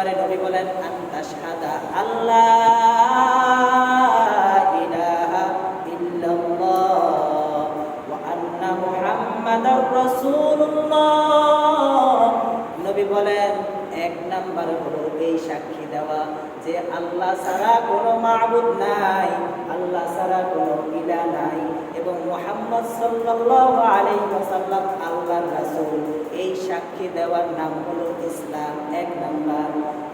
নম্বরে নবী বলেন আল্লাহ নবী বলেন, এক নাম্বার হলো এই সাক্ষী দেওয়া যে আল্লাহ ছাড়া কোনো নাই, আল্লাহ ছাড়া কোনো ইলা নাই এবং মোহাম্মদ সাল্লাল্লাহু আলাইহি এই সাক্ষী দেওয়ার নাম হলো ইসলাম। এক নাম্বার।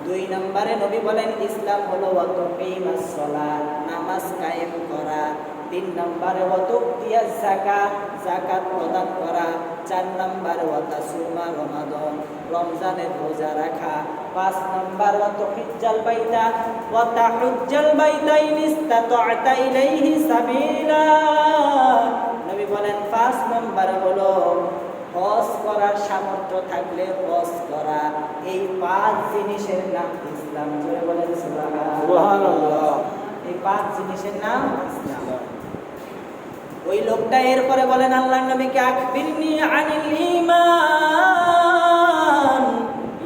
দুই নম্বরে নবী বলেন, ইসলাম হলো ওয়াতুকিমাস সালাত নামাজ কায়েম করা। তিন নম্বরে ওয়াতুকিয়া যাকাত যাকাত প্রদান করা। চার নম্বরে ওয়াতাসুমা, রমাদান, রমজানের রোজা রাখা। পাঁচ নম্বর ওয়াতুহিজ্জাল বাইতা, ওয়াতাহুজ্জাল বাইতা ইন ইসতাতা'তা ইলাইহি সাবিলা। নবী বলেন, পাঁচ নম্বর হলো হজ করার সামর্থ্য থাকলে হজ করা। এই পাঁচ জিনিসের নাম ইসলাম। জোরে বলেন। এই পাঁচ জিনিসের নাম ইসলাম। ওই লোকটা এরপরে বলেন আল্লাহ নবীকে আখবিরনি আনিল ঈমান।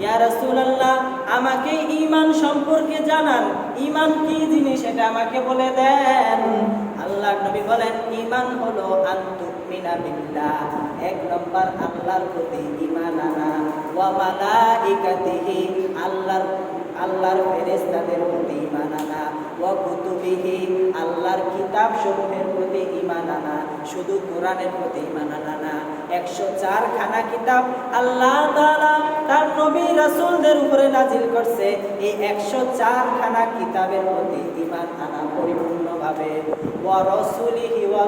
ইয়া রাসূলুল্লাহ আমাকে ঈমান সম্পর্কে জানান। ঈমান কি জিনিস? এটা আমাকে বলে দেন। আল্লাহ নবী বলেন, ঈমান হলো আন্তুমিনা বিল্লাহ। এক নম্বর, আল্লাহর প্রতি ইমান আনা। ওয়া মালাইকাতিহি, আল্লাহর আল্লাহর ফেরেশতাদের প্রতি ঈমান আনা। ওয়া কুতুবিহি, আল্লাহর কিতাব সমূহের প্রতি ইমান আনা। শুধু কোরআনের প্রতি ঈমান আনা না, একশো চার খানা কিতাব আল্লাহ তাআলা তার নবী রাসুলদের উপরে নাজিল করছে। এই একশো চার খানা কিতাবের প্রতি ঈমান আনা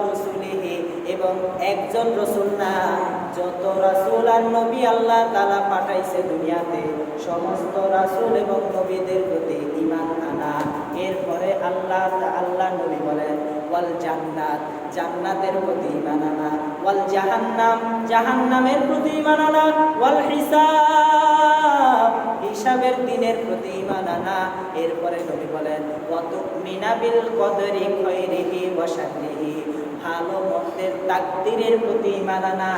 রুসুলিহি এবং একজন রসুল না যত রাসুল আর নবী আল্লাহ তালা পাঠাইছে দুনিয়াতে, সমস্ত রাসুল এবং নবীদের প্রতি ইমান আনা। এরপরে আল্লাহ আল্লাহ নবী বলেন ওয়াল জান্নাত, জান্নাতের প্রতি ঈমান আনা। ওয়াল জাহান্নাম, জাহান্নামের প্রতি ঈমান আনা। ওয়াল হিসাব, হিসাবের দিনের প্রতি ঈমান আনা। এরপরে নবী বলেন কত মিনাবিল কদরি খৈরিহি শাররিহি। ভালো মন্দের তাকদিরের প্রতি ঈমান আনা।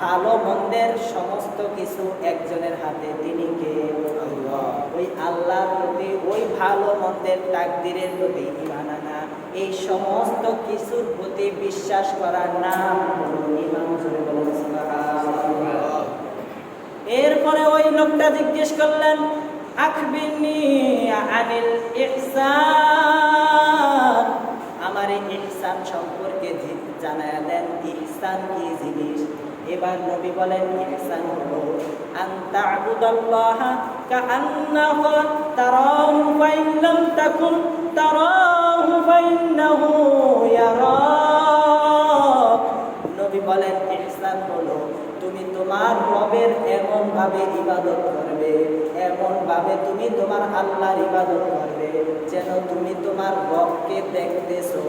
ভালো মন্দের সমস্ত কিছু একজনের হাতে, তিনি কে? ওই আল্লাহর প্রতি, ওই ভালো মন্দের তাকদিরের প্রতি আনা। এই সমস্ত কিছুর প্রতি বিশ্বাস করার নাম। এরপরে ওই লোকটা জিজ্ঞেস করলেন, আখবিরনি আনিল ইহসান আমার এই ইহসান সম্পর্কে জানায়া দেন, ইহসান কি জিনিস এবার নবী বলেন, ইহসান হলো আন তা'বুদাল্লাহ কাআন্নাহু তারাহু লাম তাকুন ফাইন্নাহু ইয়ারাক। নবী বলেন, ইহসান হলো, তুমি তোমার রবের এমন ভাবে ইবাদত করবে এমন ভাবে তুমি তোমার আল্লাহর ইবাদত করবে যেন তুমি তোমার রবকে দেখতেছো।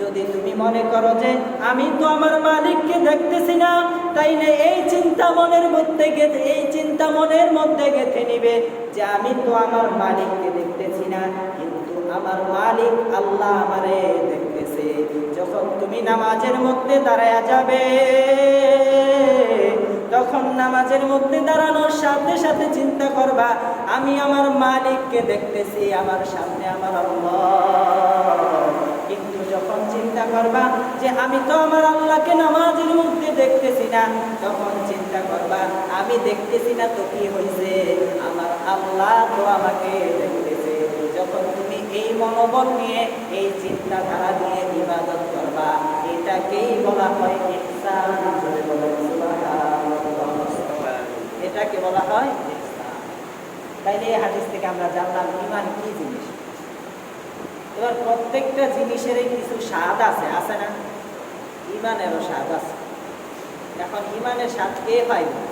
যদি তুমি মনে করো যে, আমি তো আমার মালিককে দেখতেছি না তাইলে এই চিন্তা মনের মধ্যে গেঁথে, এই চিন্তা মনের মধ্যে গেঁথে নিবে যে, আমি তো আমার মালিককে দেখতেছি না, কিন্তু আমার মালিক আল্লাহ আমারে দেখতেছে যখন তুমি নামাজের মধ্যে দাঁড়ায়া যাবে, তখন নামাজের মধ্যে দাঁড়ানোর সাথে সাথে চিন্তা করবা, আমি আমার মালিককে দেখতেছি, আমার সামনে আমার আল্লাহ। কিন্তু যখন চিন্তা করবা যে আমি তো আমার আল্লাহকে নামাজের মধ্যে দেখতেছি না, তখন চিন্তা করবা, আমি দেখতেছি না তো কি হয়েছে আমার আল্লাহ তো আমাকে দেখতেছে। যখন তুমি এই মনোবল নিয়ে, এই চিন্তাধারা নিয়ে ইবাদত করবা। এটাকেই বলা হয়। এটাকে বলা হয় তাইলে এই হাদিস থেকে আমরা জানলাম ইমান কি জিনিস? এবার প্রত্যেকটা জিনিসেরই কিছু স্বাদ আছে আছে না? ইমানেরও স্বাদ আছে। এখন ইমানের স্বাদ কে পাইবে